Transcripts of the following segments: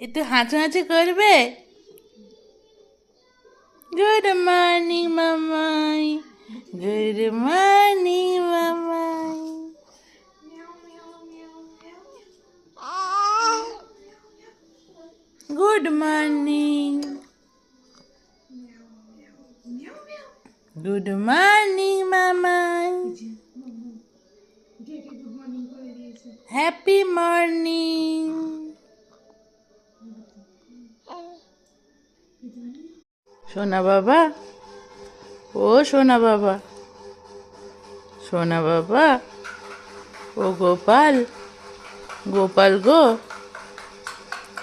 একটু হাঁচাহাঁচি করবে? গুড মর্নিং মামাই। গুড মর্নিং মামাই। গুড মর্নিং গুড মর্নিং মামাই। হ্যাপি মর্নিং সোনা বাবা, ও সোনা বাবা সোনা বাবা, ও গোপাল গোপাল গো,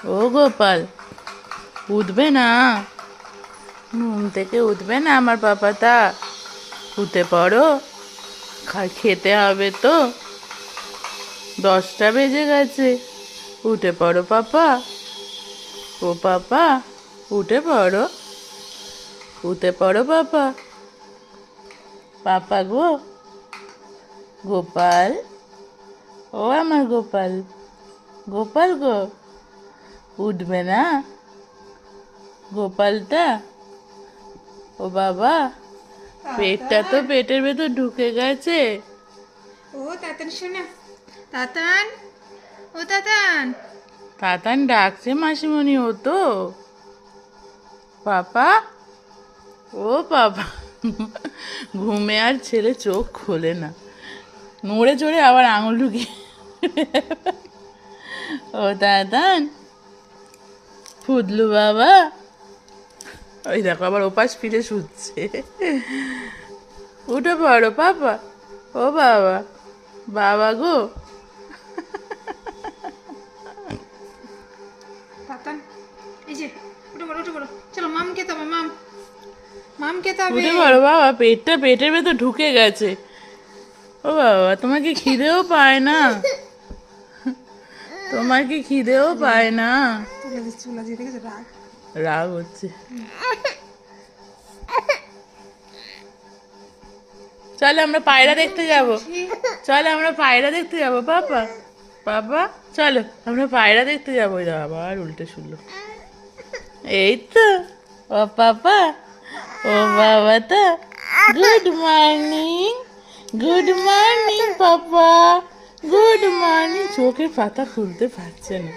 ও গোপাল, উঠবে না, ঘুম থেকে উঠবে না আমার পাপাটা উঠে পড়ো খেতে হবে তো, দশটা বেজে গেছে, উঠে পড়ো পাপা, ও পাপা উঠে পড়ো। উঠে পড়ো পাপা পাপা গো। গোপাল। ও আমার গোপাল। গোপাল গো উঠবে না? গোপালটা? ও বাবা। পেটটা তো পেটের ভেতর ঢুকে গেছে। ও তাতান শোনা। তাতান ও তাতান। তাতান ডাকছে মাসিমণি ও তো। পাপা? ও পাপা। ঘুমে আর ছেলে চোখ খোলে না। নড়ে চড়ে আবার আঙুল ঢুকিয়ে ও দাদান। ফুদলু বাবা। ওই দেখো, আবার ওপাশ ফিরে শুচ্ছে। উঠে পড়ো পাপা। ও বাবা। বাবা গো। মাম খেতে হবে উঠে পড়ো বাবা, পেটটা পেটের ভেতর ঢুকে গেছে। ও বাবা তোমার কি খিদেও পায় না। তোমার কি খিদেও পায় না। রাগ হচ্ছে। চলো আমরা পায়রা দেখতে যাব। চলো আমরা পায়রা দেখতে যাব, পাপা। পাপা, চলো, আমরা পায়রা দেখতে যাব। আবার উল্টে শুনলো। এই তো, ও পাপা। বাবা তো good morning good morning papa good morning চোখের পাতা খুলতে পারছে না